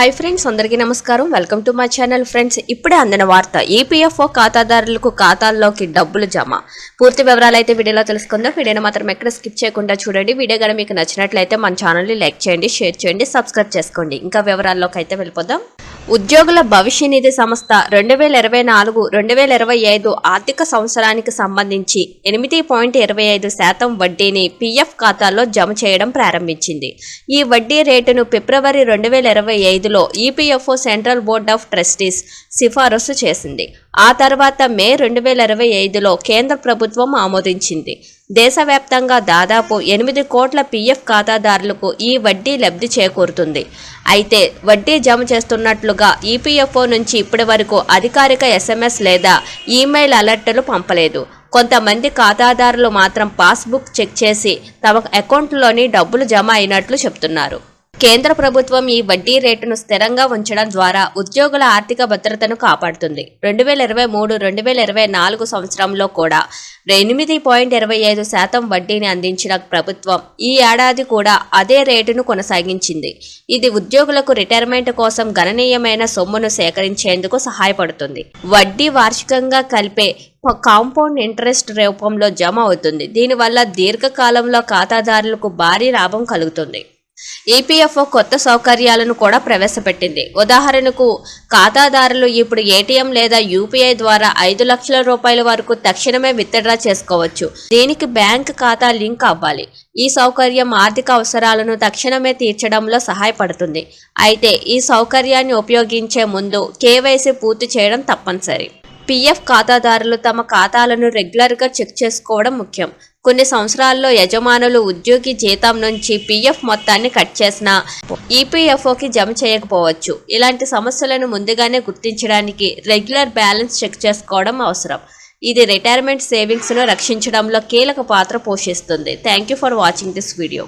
Hi friends అందరికీ నమస్కారం. Welcome to my channel friends ఇప్పుడే అందిన వార్త ఈపీఎఫ్ఓ ఖాతాదారులకు ఖాతాల్లోకి డబ్బులు జమ. పూర్తి వివరాలు అయితే వీడియోలో తెలుసుకుందాం. వీడియోని మాత్రం ఎక్కడ స్కిప్ చేయకుండా చూడండి. వీడియో కానీ మీకు నచ్చినట్లయితే మన ఛానల్ని లైక్ చేయండి షేర్ చేయండి సబ్స్క్రైబ్ చేసుకోండి. ఇంకా వివరాల్లోకి అయితే వెళ్ళిపోదాం. ఉద్యోగుల భవిష్య నిధి సంస్థ రెండు వేల ఇరవై నాలుగు రెండు వేల ఇరవై ఐదు ఆర్థిక సంవత్సరానికి సంబంధించి ఎనిమిది పాయింట్ ఇరవై ఐదు శాతం వడ్డీని పీఎఫ్ ఖాతాలో జమ చేయడం ప్రారంభించింది. ఈ వడ్డీ రేటును ఫిబ్రవరి రెండు వేల ఇరవై ఐదు ఐదులో EPFO central board of trustees సిఫారసు చేసింది. ఆ తర్వాత మే రెండు వేల ఇరవై ఐదులో కేంద్ర ప్రభుత్వం ఆమోదించింది. దేశవ్యాప్తంగా దాదాపు ఎనిమిది కోట్ల పీఎఫ్ ఖాతాదారులకు ఈ వడ్డీ లబ్ధి చేకూరుతుంది. అయితే వడ్డీ జమ చేస్తున్నట్లుగా ఈపీఎఫ్ఓ నుంచి ఇప్పటి వరకు అధికారిక ఎస్ఎంఎస్ లేదా ఈమెయిల్ అలర్టులు పంపలేదు. కొంతమంది ఖాతాదారులు మాత్రం పాస్బుక్ చెక్ చేసి తమ అకౌంట్లోని డబ్బులు జమ అయినట్లు చెప్తున్నారు. కేంద్ర ప్రభుత్వం ఈ వడ్డీ రేటును స్థిరంగా ఉంచడం ద్వారా ఉద్యోగుల ఆర్థిక భద్రతను కాపాడుతుంది. రెండు వేల ఇరవై మూడు రెండు వేల ఇరవై నాలుగు సంవత్సరంలో కూడా ఎనిమిది పాయింట్ ఇరవై ఐదు శాతం వడ్డీని అందించిన ప్రభుత్వం ఈ ఏడాది కూడా అదే రేటును కొనసాగించింది. ఇది ఉద్యోగులకు రిటైర్మెంట్ కోసం గణనీయమైన సొమ్మును సేకరించేందుకు సహాయపడుతుంది. వడ్డీ వార్షికంగా కలిపే కాంపౌండ్ ఇంట్రెస్ట్ రూపంలో జమ అవుతుంది. దీనివల్ల దీర్ఘకాలంలో ఖాతాదారులకు భారీ లాభం కలుగుతుంది. ఈపీఎఫ్ఓ కొత్త సౌకర్యాలను కూడా ప్రవేశపెట్టింది. ఉదాహరణకు ఖాతాదారులు ఇప్పుడు ఏటీఎం లేదా యూపీఐ ద్వారా ఐదు లక్షల రూపాయల వరకు తక్షణమే విత్డ్రా చేసుకోవచ్చు. దీనికి బ్యాంక్ ఖాతా లింక్ అవ్వాలి. ఈ సౌకర్యం ఆర్థిక అవసరాలను తక్షణమే తీర్చడంలో సహాయపడుతుంది. అయితే ఈ సౌకర్యాన్ని ఉపయోగించే ముందు కేవైసీ పూర్తి చేయడం తప్పనిసరి. పీఎఫ్ ఖాతాదారులు తమ ఖాతాలను రెగ్యులర్గా చెక్ చేసుకోవడం ముఖ్యం. కొన్ని సంవత్సరాల్లో యజమానులు ఉద్యోగి జీతం నుంచి పీఎఫ్ మొత్తాన్ని కట్ చేసినా ఈపీఎఫ్ఓకి జమ చేయకపోవచ్చు. ఇలాంటి సమస్యలను ముందుగానే గుర్తించడానికి రెగ్యులర్ బ్యాలెన్స్ చెక్ చేసుకోవడం అవసరం. ఇది రిటైర్మెంట్ సేవింగ్స్ను రక్షించడంలో కీలక పాత్ర పోషిస్తుంది. Thank you for watching this video.